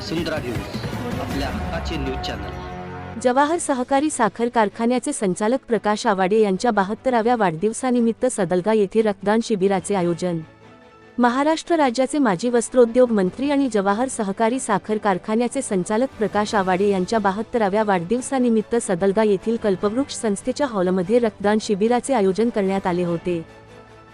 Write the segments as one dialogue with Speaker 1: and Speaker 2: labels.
Speaker 1: वसुंधरा news आपल्या हक्काचे news channel.
Speaker 2: Jawahar सहकारी साखर कारखान्याचे संचालक प्रकाश आवाडे यांच्या बहात्तराव्या वाढदिवसानिमित्त सदलगा येथे रक्तदान शिबिराचे आयोजन. महाराष्ट्र राज्याचे माजी वस्त्रोद्योग मंत्री आणि जवाहर सहकारी साखर कारखान्याचे संचालक प्रकाश आवाडे यांच्या बहात्तराव्या वाढदिवसानिमित्त सदलगा येथील कल्पवृक्ष संस्थेच्या हॉलमध्ये रक्तदान शिबिराचे आयोजन करण्यात आले होते.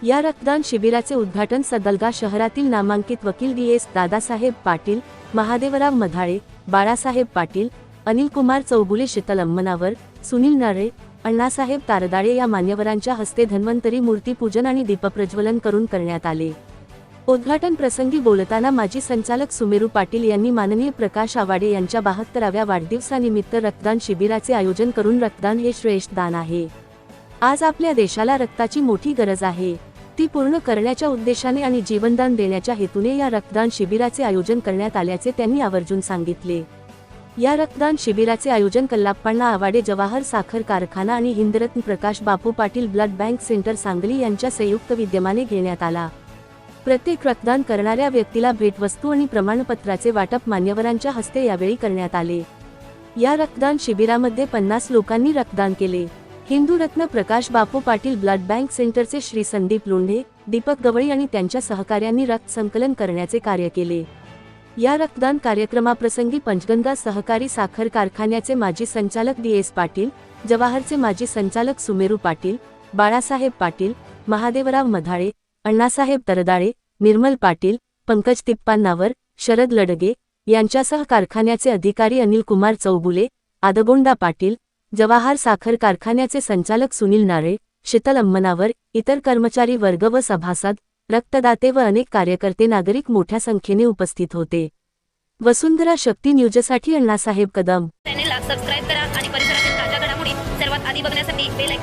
Speaker 2: या रक्तदान शिबिराचे उद्घाटन सदलगा शहरातील नामांकित वकील डी एस दादासाहेब पाटील महादेवराव मधाळे बाळासाहेब पाटील अनिल कुमार चौगुले शीतल अम्मनावर सुनील नरे अण्णासाहेब तारदाळे या मान्यवरांच्या हस्ते धन्वंतरी मूर्तीपूजन आणि दीपप्रज्वलन करून करण्यात आले. उद्घाटन प्रसंगी बोलताना माजी संचालक सुमेरू पाटील यांनी माननीय प्रकाश आवाडे यांच्या बहात्तराव्या वाढदिवसानिमित्त रक्तदान शिबिराचे आयोजन करून रक्तदान हे श्रेष्ठ दान आहे. आज आपल्या देशाला रक्ताची मोठी गरज आहे. ती पूर्ण करण्याच्या उद्देशाने आणि जीवनदान देण्याच्या हेतूने या रक्तदान शिबिराचे आयोजन करण्यात आल्याचे त्यांनी आवर्जून सांगितले. या रक्तदान शिबिराचे आयोजन कल्लाप्पाण्णा आवाडे जवाहर साखर कारखाना आणि Hindratna Prakash Bapu Patil blood bank centre Sangli यांच्या संयुक्त विद्यमाने घेण्यात आला. प्रत्येक रक्तदान करणाऱ्या व्यक्तीला भेटवस्तू आणि प्रमाणपत्राचे वाटप मान्यवरांच्या हस्ते यावेळी करण्यात आले. या रक्तदान शिबिरामध्ये पन्नास लोकांनी रक्तदान केले. हिंदू रत्न प्रकाश बापू पाटील ब्लड बँक सेंटरचे श्री संदीप लोंढे दीपक गवळी आणि त्यांच्या सहकार्यांनी रक्त संकलन करण्याचे कार्य केले. या रक्तदान कार्यक्रमाप्रसंगी पंचगंगा सहकारी साखर कारखान्याचे माजी संचालक डी एस पाटील जवाहरचे माजी संचालक सुमेरू पाटील बाळासाहेब पाटील महादेवराव मधाळे अण्णासाहेब तरदाळे निर्मल पाटील पंकज तिप्पान्नावर शरद लडगे यांच्यासह कारखान्याचे अधिकारी अनिल कुमार चौबुले आदगोंडा पाटील जवाहर साखर कारखान्याचे संचालक सुनील नारे शीतल अंमनावर इतर कर्मचारी वर्ग व सभासद रक्तदाते व अनेक कार्यकर्ते नागरिक मोठ्या संख्येने उपस्थित होते. वसुंधरा शक्ती न्यूजसाठी अण्णासाहेब कदम.
Speaker 3: चॅनेलला सबस्क्राईब करा आणि परिसरातील ताज्या घडामोडी सर्वात आधी बघण्यासाठी बेल